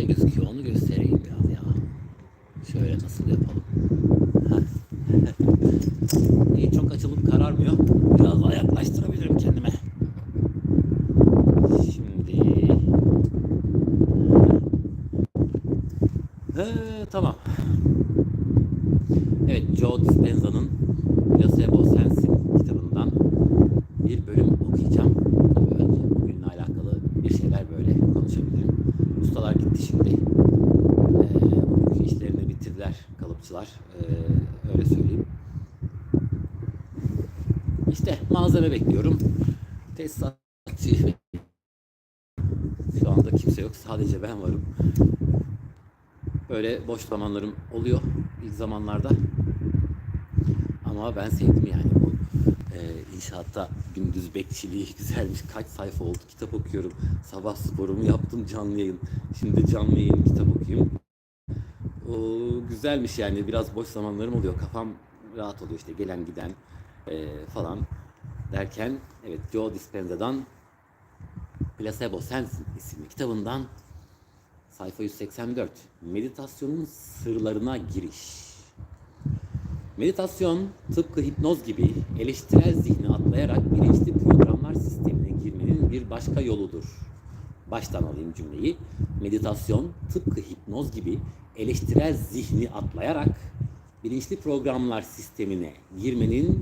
güzel. Şimdi. Bugünkü işlerini bitirdiler kalıpçılar. Ee, öyle söyleyeyim. İşte malzeme bekliyorum. Tesisatçı şu anda kimse yok. Sadece ben varım. Böyle boş zamanlarım oluyor ilk zamanlarda. Ama ben sevdim yani e, inşaatta gündüz bekçiliği güzelmiş. Kaç sayfa oldu kitap okuyorum. Sabah sporumu yaptım canlı yayın. Şimdi canlı yayın kitap okuyayım. O güzelmiş yani biraz boş zamanlarım oluyor. Kafam rahat oluyor işte gelen giden e, falan derken evet Joe Dispenza'dan Placebo Sensin isimli kitabından sayfa 184 meditasyonun sırlarına giriş. Meditasyon tıpkı hipnoz gibi eleştirel zihni atlayarak bilinçli programlar sistemine girmenin bir başka yoludur. Baştan alayım cümleyi. Meditasyon tıpkı hipnoz gibi eleştirel zihni atlayarak bilinçli programlar sistemine girmenin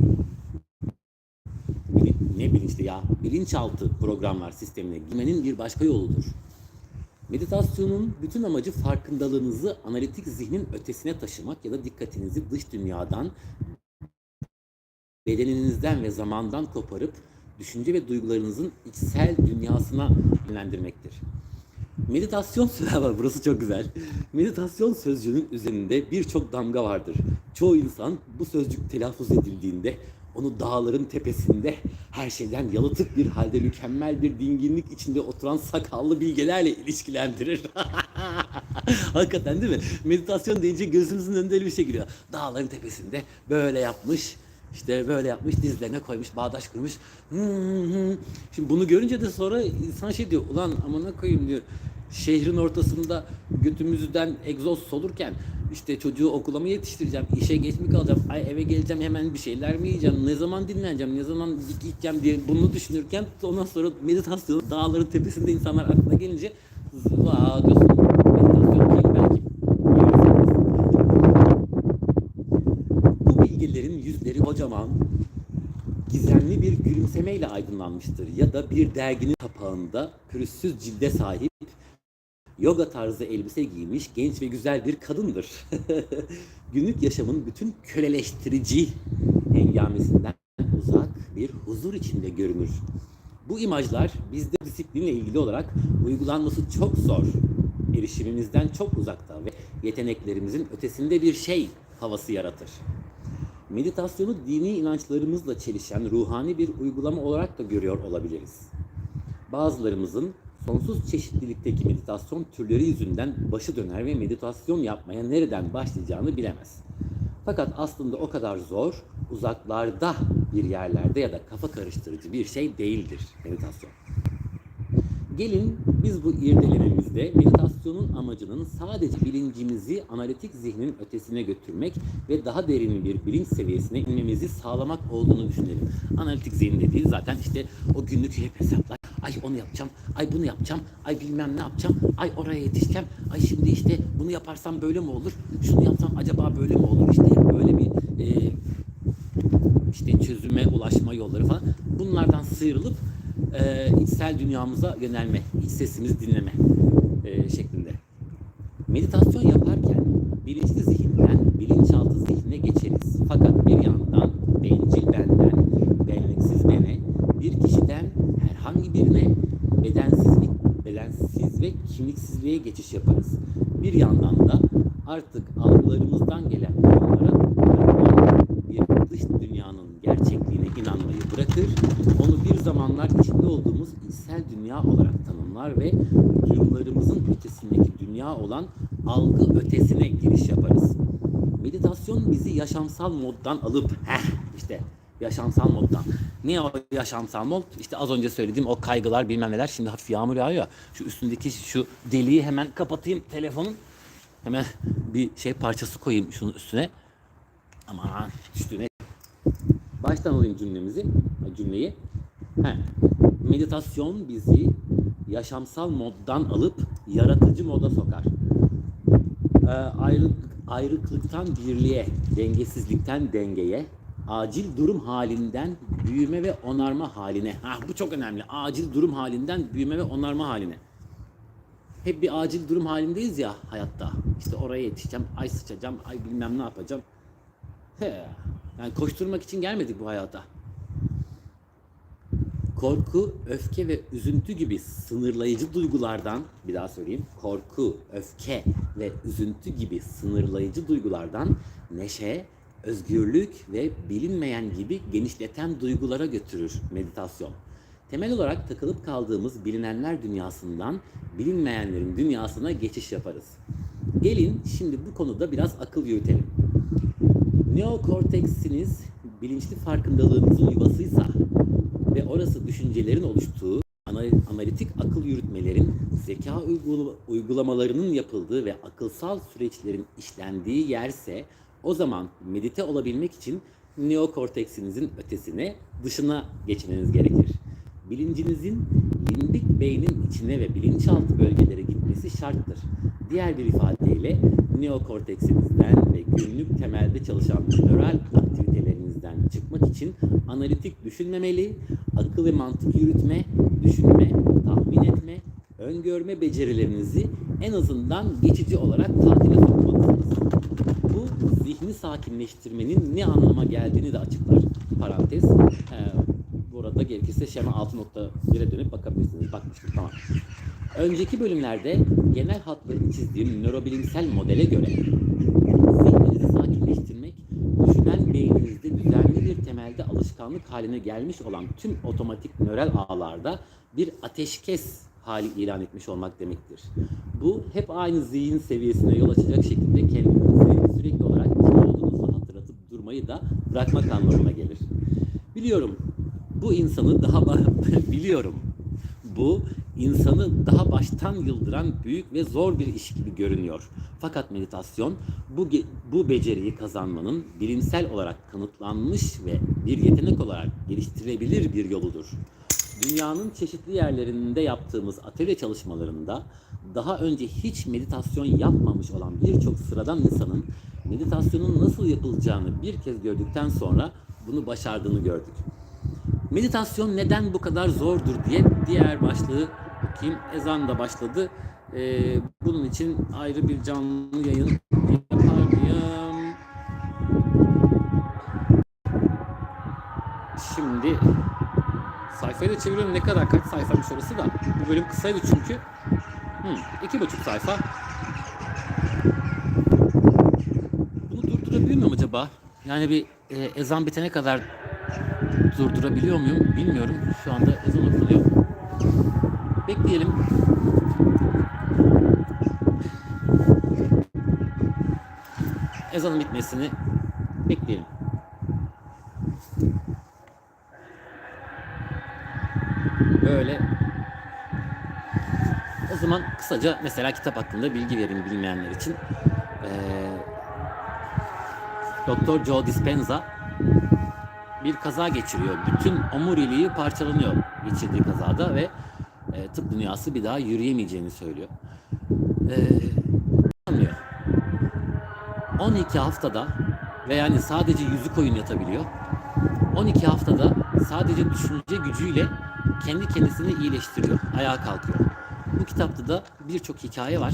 ne bilinçli ya bilinçaltı programlar sistemine girmenin bir başka yoludur. Meditasyonun bütün amacı farkındalığınızı analitik zihnin ötesine taşımak ya da dikkatinizi dış dünyadan, bedeninizden ve zamandan koparıp düşünce ve duygularınızın içsel dünyasına yönlendirmektir. Meditasyon var. Burası çok güzel. Meditasyon sözcüğünün üzerinde birçok damga vardır. Çoğu insan bu sözcük telaffuz edildiğinde onu dağların tepesinde her şeyden yalıtık bir halde mükemmel bir dinginlik içinde oturan sakallı bilgelerle ilişkilendirir. Hakikaten değil mi? Meditasyon deyince gözümüzün önünde öyle bir şey geliyor. Dağların tepesinde böyle yapmış, işte böyle yapmış, dizlerine koymuş, bağdaş kurmuş. Şimdi bunu görünce de sonra insan şey diyor, ulan amına koyayım diyor. Şehrin ortasında götümüzden egzoz solurken işte çocuğu okula mı yetiştireceğim, işe geç mi kalacağım, ay eve geleceğim hemen bir şeyler mi yiyeceğim, ne zaman dinleneceğim, ne zaman gideceğim diye bunu düşünürken ondan sonra meditasyon dağların tepesinde insanlar aklına gelince vaa diyorsun meditasyon belki. Bu bilgilerin yüzleri kocaman, gizemli bir gülümsemeyle aydınlanmıştır ya da bir derginin kapağında pürüzsüz cilde sahip yoga tarzı elbise giymiş genç ve güzel bir kadındır. Günlük yaşamın bütün köleleştirici hengamesinden uzak bir huzur içinde görünür. Bu imajlar bizde disiplinle ilgili olarak uygulanması çok zor. Erişimimizden çok uzakta ve yeteneklerimizin ötesinde bir şey havası yaratır. Meditasyonu dini inançlarımızla çelişen ruhani bir uygulama olarak da görüyor olabiliriz. Bazılarımızın sonsuz çeşitlilikteki meditasyon türleri yüzünden başı döner ve meditasyon yapmaya nereden başlayacağını bilemez. Fakat aslında o kadar zor, uzaklarda bir yerlerde ya da kafa karıştırıcı bir şey değildir meditasyon. Gelin biz bu irdelememizde meditasyonun amacının sadece bilincimizi analitik zihnin ötesine götürmek ve daha derin bir bilinç seviyesine inmemizi sağlamak olduğunu düşünelim. Analitik zihin dediği zaten işte o günlük hep hesaplar. Ay onu yapacağım, ay bunu yapacağım, ay bilmem ne yapacağım, ay oraya yetişeceğim, ay şimdi işte bunu yaparsam böyle mi olur, şunu yapsam acaba böyle mi olur, işte böyle bir e, işte çözüme ulaşma yolları falan. Bunlardan sıyrılıp e, içsel dünyamıza yönelme, iç sesimizi dinleme e, şeklinde. Meditasyon yaparken bilinçli zihinden bilinçaltı kimliksizliğe geçiş yaparız. Bir yandan da artık algılarımızdan gelen bırakılan bir dış dünyanın gerçekliğine inanmayı bırakır, onu bir zamanlar içinde olduğumuz içsel dünya olarak tanımlar ve duyumlarımızın ötesindeki dünya olan algı ötesine giriş yaparız. Meditasyon bizi yaşamsal moddan alıp heh işte Yaşamsal moddan. Ne o yaşamsal mod? İşte az önce söylediğim o kaygılar bilmem neler. Şimdi hafif yağmur yağıyor. ya. Şu üstündeki şu deliği hemen kapatayım telefonun. Hemen bir şey parçası koyayım şunun üstüne. Aman üstüne. Baştan alayım cümlemizi, cümleyi. He. Meditasyon bizi yaşamsal moddan alıp yaratıcı moda sokar. Ee, ayrı, ayrıklıktan birliğe, dengesizlikten dengeye, acil durum halinden büyüme ve onarma haline. Ha, bu çok önemli. Acil durum halinden büyüme ve onarma haline. Hep bir acil durum halindeyiz ya hayatta. İşte oraya yetişeceğim, ay sıçacağım, ay bilmem ne yapacağım. He. Yani koşturmak için gelmedik bu hayata. Korku, öfke ve üzüntü gibi sınırlayıcı duygulardan, bir daha söyleyeyim. Korku, öfke ve üzüntü gibi sınırlayıcı duygulardan neşe, özgürlük ve bilinmeyen gibi genişleten duygulara götürür meditasyon. Temel olarak takılıp kaldığımız bilinenler dünyasından bilinmeyenlerin dünyasına geçiş yaparız. Gelin şimdi bu konuda biraz akıl yürütelim. Neokorteksiniz bilinçli farkındalığınızın yuvasıysa ve orası düşüncelerin oluştuğu ana- analitik akıl yürütmelerin zeka uygula- uygulamalarının yapıldığı ve akılsal süreçlerin işlendiği yerse o zaman medite olabilmek için neokorteksinizin ötesine, dışına geçmeniz gerekir. Bilincinizin limbik beynin içine ve bilinçaltı bölgelere gitmesi şarttır. Diğer bir ifadeyle neokorteksinizden ve günlük temelde çalışan nöral aktivitelerinizden çıkmak için analitik düşünmemeli, akıl ve mantık yürütme, düşünme, tahmin etme, öngörme becerilerinizi en azından geçici olarak tatile sokmalısınız. Zihni sakinleştirmenin ne anlama geldiğini de açıklar. Parantez. Ee, burada gerekirse şema 6.1'e dönüp bakabilirsiniz. Bakmıştım tamam. Önceki bölümlerde genel hatlarını çizdiğim nörobilimsel modele göre zihninizi sakinleştirmek, düşünen beyninizde düzenli bir temelde alışkanlık haline gelmiş olan tüm otomatik nöral ağlarda bir ateşkes hali ilan etmiş olmak demektir. Bu hep aynı zihin seviyesine yol açacak şekilde kendinizi sürekli olarak durmayı da bırakmak anlamına gelir. Biliyorum bu insanı daha biliyorum. Bu insanı daha baştan yıldıran büyük ve zor bir iş gibi görünüyor. Fakat meditasyon bu bu beceriyi kazanmanın bilimsel olarak kanıtlanmış ve bir yetenek olarak geliştirilebilir bir yoludur. Dünyanın çeşitli yerlerinde yaptığımız atölye çalışmalarında daha önce hiç meditasyon yapmamış olan birçok sıradan insanın meditasyonun nasıl yapılacağını bir kez gördükten sonra bunu başardığını gördük. Meditasyon neden bu kadar zordur diye diğer başlığı okuyayım. Ezan da başladı. Ee, bunun için ayrı bir canlı yayın yapar? Şimdi sayfayı da çeviriyorum. Ne kadar kaç sayfaymış orası da. Bu bölüm kısaydı çünkü. Hmm, iki buçuk sayfa. Bunu durdurabiliyor muyum acaba? Yani bir e, ezan bitene kadar durdurabiliyor muyum bilmiyorum. Şu anda ezan okunuyor. Bekleyelim. Ezanın bitmesini bekleyelim. Böyle. O zaman kısaca mesela kitap hakkında bilgi vereyim bilmeyenler için. Ee, Doktor Joe Dispenza bir kaza geçiriyor. Bütün omuriliği parçalanıyor geçirdiği kazada ve e, tıp dünyası bir daha yürüyemeyeceğini söylüyor. E, anlıyor. 12 haftada ve yani sadece yüzü koyun yatabiliyor. 12 haftada sadece düşünce gücüyle kendi kendisini iyileştiriyor, ayağa kalkıyor. Bu kitapta da birçok hikaye var.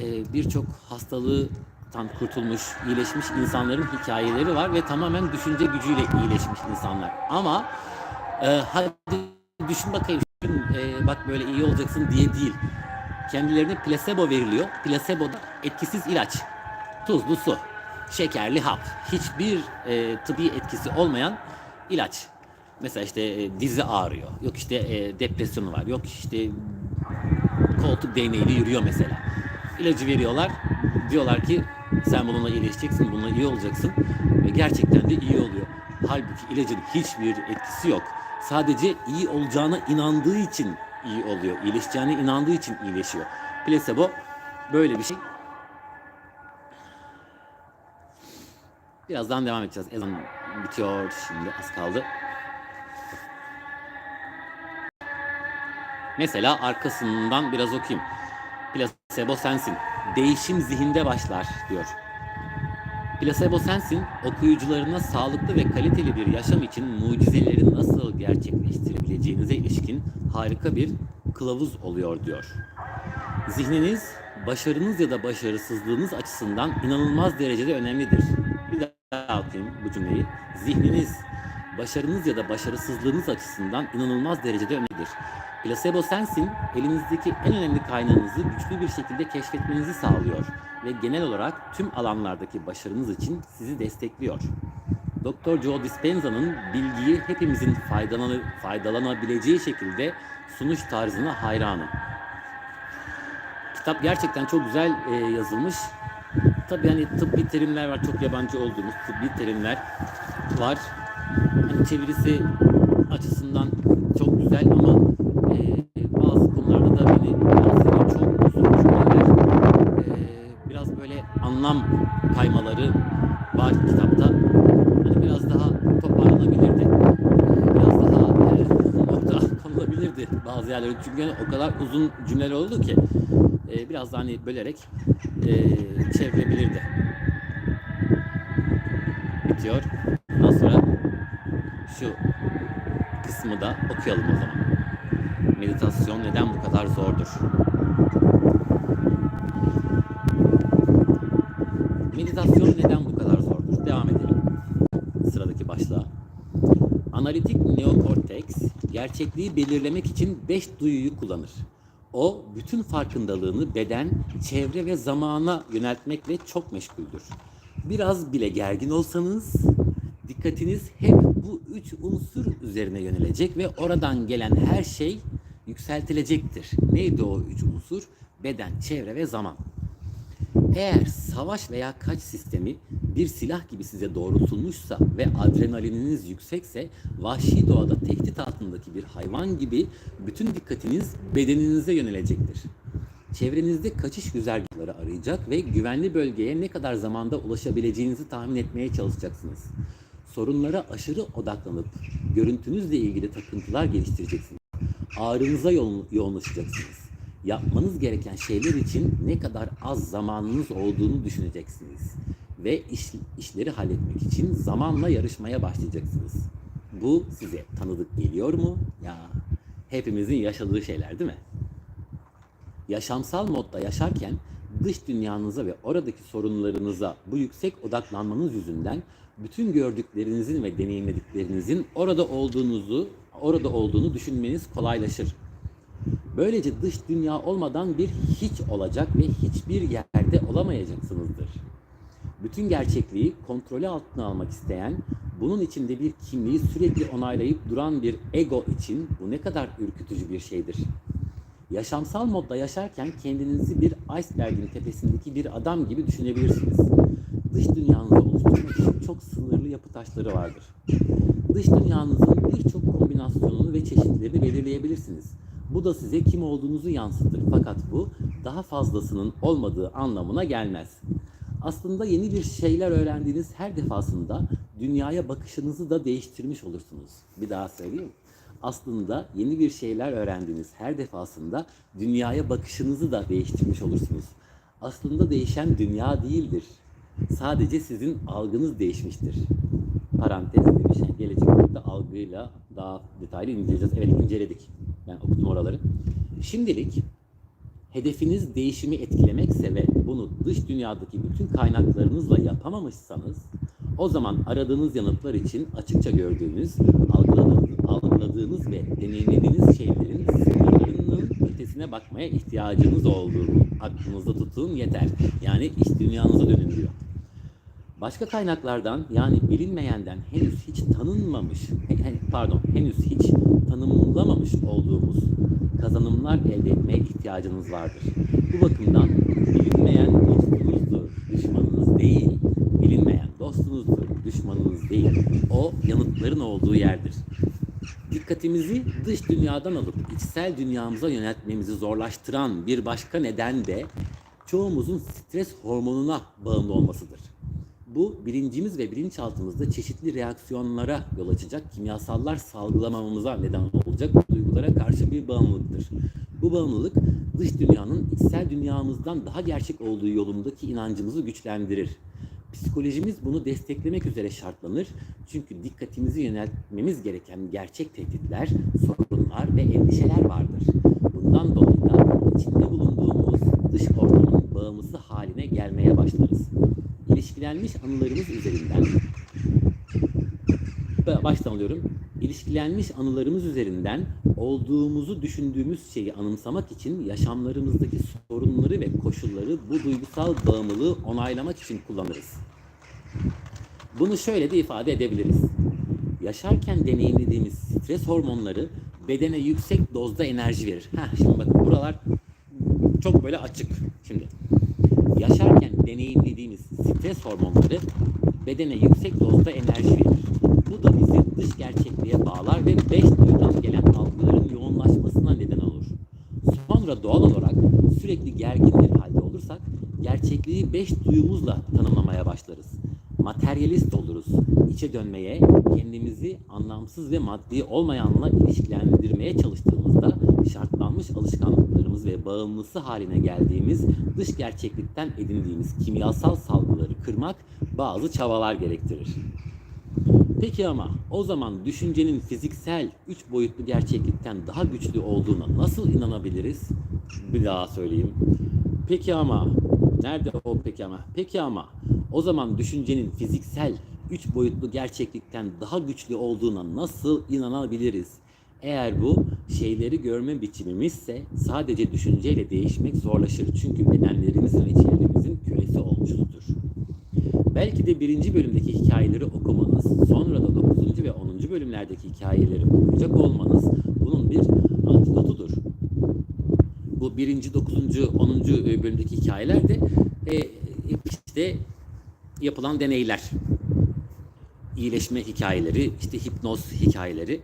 E, birçok hastalıktan kurtulmuş, iyileşmiş insanların hikayeleri var ve tamamen düşünce gücüyle iyileşmiş insanlar. Ama e, hadi düşün bakayım, düşün, e, bak böyle iyi olacaksın diye değil. Kendilerine plasebo veriliyor. Plasebo da etkisiz ilaç. Tuzlu su, şekerli hap, hiçbir e, tıbbi etkisi olmayan ilaç. Mesela işte e, dizi ağrıyor, yok işte e, depresyonu var, yok işte koltuk değneğiyle yürüyor mesela. İlacı veriyorlar, diyorlar ki sen bununla iyileşeceksin, bununla iyi olacaksın ve gerçekten de iyi oluyor. Halbuki ilacın hiçbir etkisi yok. Sadece iyi olacağına inandığı için iyi oluyor. İyileşeceğine inandığı için iyileşiyor. Plasebo böyle bir şey. Birazdan devam edeceğiz. Ezan bitiyor şimdi az kaldı. Mesela arkasından biraz okuyayım. Plasebo sensin. Değişim zihinde başlar diyor. Plasebo sensin, okuyucularına sağlıklı ve kaliteli bir yaşam için mucizeleri nasıl gerçekleştirebileceğinize ilişkin harika bir kılavuz oluyor diyor. Zihniniz, başarınız ya da başarısızlığınız açısından inanılmaz derecede önemlidir. Bir daha okuyayım bu cümleyi. Zihniniz, başarınız ya da başarısızlığınız açısından inanılmaz derecede önemlidir. Placebo sensin, elinizdeki en önemli kaynağınızı güçlü bir şekilde keşfetmenizi sağlıyor ve genel olarak tüm alanlardaki başarınız için sizi destekliyor. Dr. Joe Dispenza'nın bilgiyi hepimizin faydalanabileceği şekilde sunuş tarzına hayranım. Kitap gerçekten çok güzel e, yazılmış. Tabii hani tıbbi terimler var, çok yabancı olduğumuz tıbbi terimler var. Hani çevirisi açısından çok güzel ama e, bazı konularda da beni ediyor. Çok uzun cümleler, e, biraz böyle anlam kaymaları var kitapta. Hani biraz daha toparlanabilirdi. Biraz daha e, nokta konulabilirdi bazı yerlere. Çünkü hani o kadar uzun cümleler oldu ki e, biraz daha hani bölerek e, çevirebilirdi. Bitiyor. Şu kısmı da okuyalım o zaman. Meditasyon neden bu kadar zordur? Meditasyon neden bu kadar zordur? Devam edelim. Sıradaki başlığa. Analitik neokorteks gerçekliği belirlemek için beş duyuyu kullanır. O bütün farkındalığını beden, çevre ve zamana yöneltmekle çok meşguldür. Biraz bile gergin olsanız dikkatiniz hep bu üç unsur üzerine yönelecek ve oradan gelen her şey yükseltilecektir. Neydi o üç unsur? Beden, çevre ve zaman. Eğer savaş veya kaç sistemi bir silah gibi size doğrultulmuşsa ve adrenalininiz yüksekse vahşi doğada tehdit altındaki bir hayvan gibi bütün dikkatiniz bedeninize yönelecektir. Çevrenizde kaçış güzergahları arayacak ve güvenli bölgeye ne kadar zamanda ulaşabileceğinizi tahmin etmeye çalışacaksınız. Sorunlara aşırı odaklanıp görüntünüzle ilgili takıntılar geliştireceksiniz. Ağrınıza yoğun, yoğunlaşacaksınız. Yapmanız gereken şeyler için ne kadar az zamanınız olduğunu düşüneceksiniz. Ve iş, işleri halletmek için zamanla yarışmaya başlayacaksınız. Bu size tanıdık geliyor mu? Ya hepimizin yaşadığı şeyler değil mi? Yaşamsal modda yaşarken dış dünyanıza ve oradaki sorunlarınıza bu yüksek odaklanmanız yüzünden bütün gördüklerinizin ve deneyimlediklerinizin orada olduğunuzu orada olduğunu düşünmeniz kolaylaşır. Böylece dış dünya olmadan bir hiç olacak ve hiçbir yerde olamayacaksınızdır. Bütün gerçekliği kontrolü altına almak isteyen, bunun içinde bir kimliği sürekli onaylayıp duran bir ego için bu ne kadar ürkütücü bir şeydir. Yaşamsal modda yaşarken kendinizi bir iceberg'in tepesindeki bir adam gibi düşünebilirsiniz. Dış dünyanızı oluşturmak için çok sınırlı yapı taşları vardır. Dış dünyanızın birçok kombinasyonunu ve çeşitlerini belirleyebilirsiniz. Bu da size kim olduğunuzu yansıtır. Fakat bu daha fazlasının olmadığı anlamına gelmez. Aslında yeni bir şeyler öğrendiğiniz her defasında dünyaya bakışınızı da değiştirmiş olursunuz. Bir daha söyleyeyim. Aslında yeni bir şeyler öğrendiğiniz her defasında dünyaya bakışınızı da değiştirmiş olursunuz. Aslında değişen dünya değildir. Sadece sizin algınız değişmiştir. Parantez demiş. Yani gelecek algıyla daha detaylı inceleyeceğiz. Evet inceledik. Ben okudum oraları. Şimdilik hedefiniz değişimi etkilemekse ve bunu dış dünyadaki bütün kaynaklarınızla yapamamışsanız o zaman aradığınız yanıtlar için açıkça gördüğünüz, algıladığınız, algıladığınız ve deneyimlediğiniz şeylerin sınırlarının ötesine bakmaya ihtiyacınız olduğunu aklınızda tutun yeter. Yani iç dünyanıza dönün diyor. Başka kaynaklardan yani bilinmeyenden henüz hiç tanınmamış, pardon henüz hiç tanımlamamış olduğumuz kazanımlar elde etmeye ihtiyacınız vardır. Bu bakımdan bilinmeyen dostunuzdur, düşmanınız değil. Bilinmeyen dostunuzdur, düşmanınız değil. O yanıtların olduğu yerdir. Dikkatimizi dış dünyadan alıp içsel dünyamıza yöneltmemizi zorlaştıran bir başka neden de çoğumuzun stres hormonuna bağımlı olmasıdır. Bu bilincimiz ve bilinçaltımızda çeşitli reaksiyonlara yol açacak kimyasallar salgılamamıza neden olacak duygulara karşı bir bağımlılıktır. Bu bağımlılık dış dünyanın içsel dünyamızdan daha gerçek olduğu yolundaki inancımızı güçlendirir. Psikolojimiz bunu desteklemek üzere şartlanır. Çünkü dikkatimizi yöneltmemiz gereken gerçek tehditler, sorunlar ve endişeler vardır. Bundan dolayı da içinde bulunduğumuz dış ortamın bağımlısı haline gelmeye başlarız. İlişkilenmiş anılarımız üzerinden Ba- baştan alıyorum. İlişkilenmiş anılarımız üzerinden olduğumuzu düşündüğümüz şeyi anımsamak için yaşamlarımızdaki sorunları ve koşulları bu duygusal bağımlılığı onaylamak için kullanırız. Bunu şöyle de ifade edebiliriz. Yaşarken deneyimlediğimiz stres hormonları bedene yüksek dozda enerji verir. Heh, şimdi bakın buralar çok böyle açık. Şimdi yaşarken deneyimlediğimiz stres hormonları bedene yüksek dozda enerji verir. Bu da bizi dış gerçekliğe bağlar ve beş duyudan gelen algıların yoğunlaşmasına neden olur. Sonra doğal olarak sürekli gergin bir halde olursak gerçekliği beş duyumuzla tanımlamaya başlarız. Materyalist oluruz. İçe dönmeye, kendimizi anlamsız ve maddi olmayanla ilişkilendirmeye çalıştığımızda şartlanmış alışkanlıklarımız ve bağımlısı haline geldiğimiz dış gerçeklikten edindiğimiz kimyasal salgıları kırmak bazı çabalar gerektirir. Peki ama o zaman düşüncenin fiziksel üç boyutlu gerçeklikten daha güçlü olduğuna nasıl inanabiliriz? Bir daha söyleyeyim. Peki ama nerede o peki ama? Peki ama o zaman düşüncenin fiziksel üç boyutlu gerçeklikten daha güçlü olduğuna nasıl inanabiliriz? Eğer bu şeyleri görme biçimimizse sadece düşünceyle değişmek zorlaşır. Çünkü bedenlerimizin ve çevremizin kölesi olmuşuzdur. Belki de birinci bölümdeki hikayeleri okumanız, sonra da 9. ve 10. bölümlerdeki hikayeleri okuyacak olmanız bunun bir antidotudur. Bu birinci, 9. 10. bölümdeki hikayeler de e, işte yapılan deneyler, iyileşme hikayeleri, işte hipnoz hikayeleri.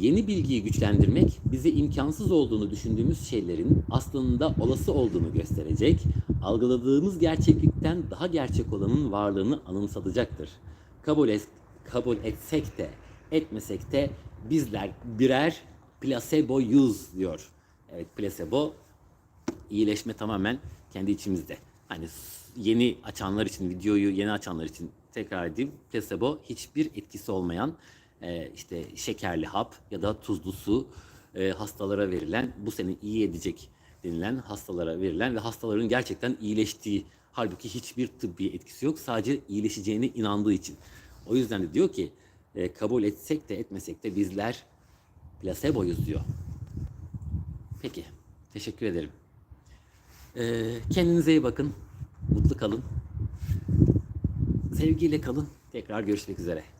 Yeni bilgiyi güçlendirmek bize imkansız olduğunu düşündüğümüz şeylerin aslında olası olduğunu gösterecek, algıladığımız gerçeklikten daha gerçek olanın varlığını anımsatacaktır. Kabul, et, kabul etsek de etmesek de bizler birer placeboyuz diyor. Evet placebo iyileşme tamamen kendi içimizde. Hani yeni açanlar için, videoyu yeni açanlar için tekrar edeyim. Placebo hiçbir etkisi olmayan e, işte şekerli hap ya da tuzlu su e, hastalara verilen, bu seni iyi edecek denilen hastalara verilen ve hastaların gerçekten iyileştiği halbuki hiçbir tıbbi etkisi yok. Sadece iyileşeceğine inandığı için. O yüzden de diyor ki e, kabul etsek de etmesek de bizler placeboyuz diyor. Peki. Teşekkür ederim. Kendinize iyi bakın. Mutlu kalın. Sevgiyle kalın. Tekrar görüşmek üzere.